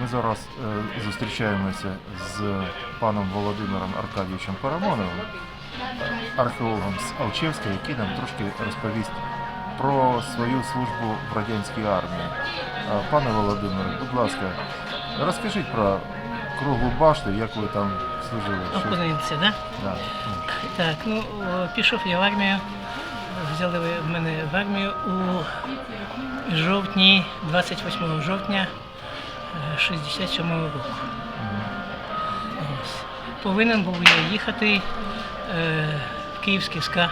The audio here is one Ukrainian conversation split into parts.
Ми зараз е, зустрічаємося з паном Володимиром Аркадійовичем Парамоновим, археологом з Алчевська, який нам трошки розповість про свою службу в радянській армії. Е, Пане Володимире, будь ласка, розкажіть про круглу башту, як ви там служили. Що- Опинився, да? Да. Так, ну пішов я в армію. Взяли мене в армію у жовтні, 28 жовтня 67 року. Ось. Повинен був я їхати е, в Київський СКА,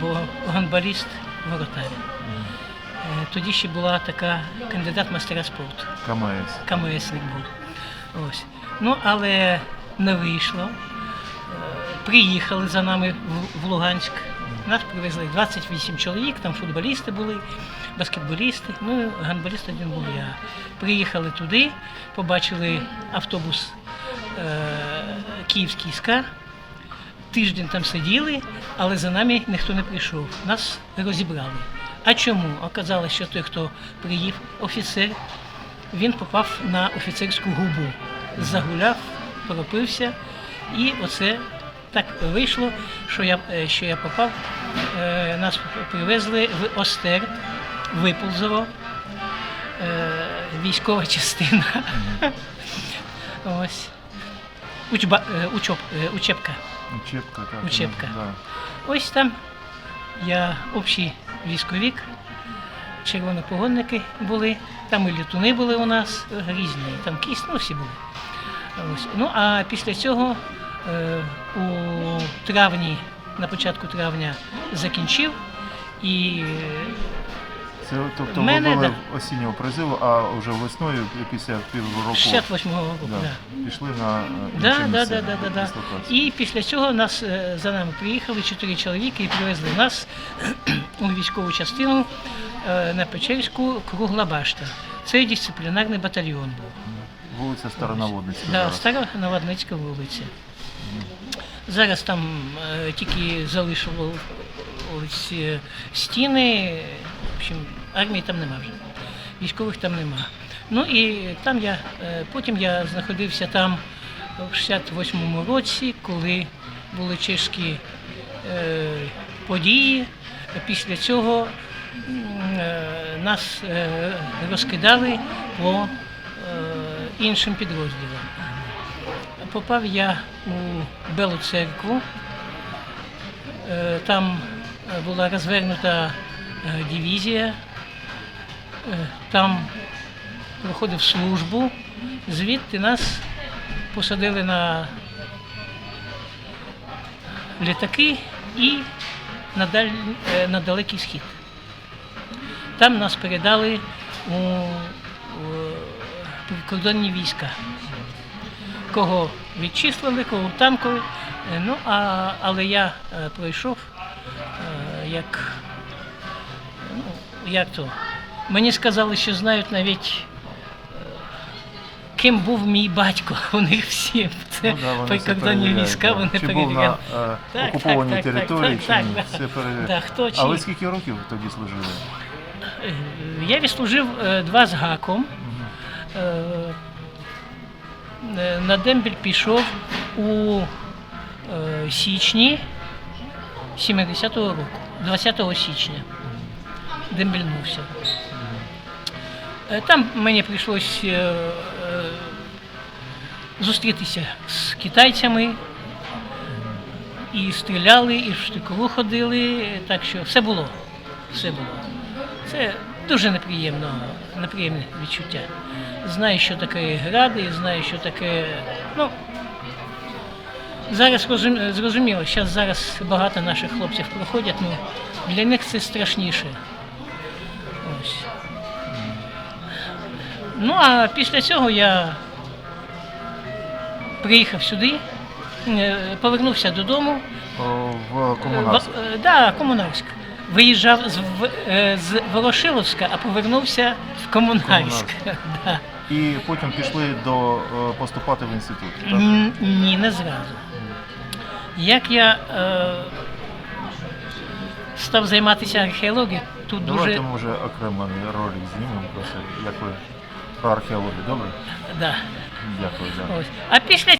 бо гандболіст воротар. Е, тоді ще була така кандидат мастера спорту. КМС. КМСник був. Ось. Ну, але не вийшло. Е, Приїхали за нами в, в Луганськ. Нас привезли 28 чоловік, там футболісти були, баскетболісти, ну гандболіст один був я. Приїхали туди, побачили автобус е, Київський СКА. Тиждень там сиділи, але за нами ніхто не прийшов. Нас розібрали. А чому? Оказалось, що той, хто приїв, офіцер, він попав на офіцерську губу. Загуляв, пропився, і оце так вийшло, що я, е, що я попав. Е, Нас привезли в Остер, Виползово, е, військова частина. Ось. Учба, учоп, е, учебка. Учебка, так. Учебка. Да. Ось там я общий військовік, червонопогонники були, там і літуни були у нас різні, там кість, ну всі були. Ось. Ну а після цього у травні, на початку травня закінчив і е, Це, тобто В мене, були да. осіннього призиву, а вже весною після півроку 68-го року. да, Да. пішли на е, Да, да, да, да, да, да. І після цього нас е, за нами приїхали чотири чоловіки і привезли нас у військову частину е, на Печерську Кругла Башта. Це дисциплінарний батальйон був. Вулиця Старонаводницька. Да, стара Новодницька вулиця. Зараз там е, тільки залишились е, стіни. В общем, армії там нема вже. Військових там нема. Ну і там я е, потім я знаходився там в 68-му році, коли були чешські події. Після цього нас розкидали по іншим підрозділам. Попав я у Белу церкву. Е, Там була розвернута е, дивізія. Е, Там проходив службу. Звідти нас посадили на літаки і на, даль... на далекий схід. Там нас передали у прикордонні війська кого відчислили, кого танкові. Е, Ну, а, але я е, пройшов е, як, ну, як то. Мені сказали, що знають навіть, ким був мій батько. Вони всі це Ну, да, війська, вони чи був на е, Так, окупованій так, так, території, так, чи так, ні. так. Все. Да, хто чи- скільки років тоді служили? Я відслужив два з гаком. Е, На дембель пішов у е, січні 70-го року, 20 січня. Дембельнувся. Е, Там мені прийшлось е, е, зустрітися з китайцями. І стріляли, і в штикову ходили, так що все було. Все було. Це дуже неприємно, неприємне відчуття. Знаю, що таке гради, знаю, що таке. Ну, зараз розум- зрозуміло, зараз, зараз багато наших хлопців проходять, ну для них це страшніше. Ось. Ну, а після цього я приїхав сюди, е, повернувся додому. В комунарську. В- е, Да, Комунарськ. Виїжджав з, В- е, з Ворошиловська, а повернувся в Комунарськ. Да. І потім пішли до е, поступати в інститут. Так? Ні, не зразу. Як я е, став займатися археологією, тут Давайте, дуже може, окремо ролик знімемо про це, як ви про археологію. Добре? Да. Дякую. Да. Ось. А після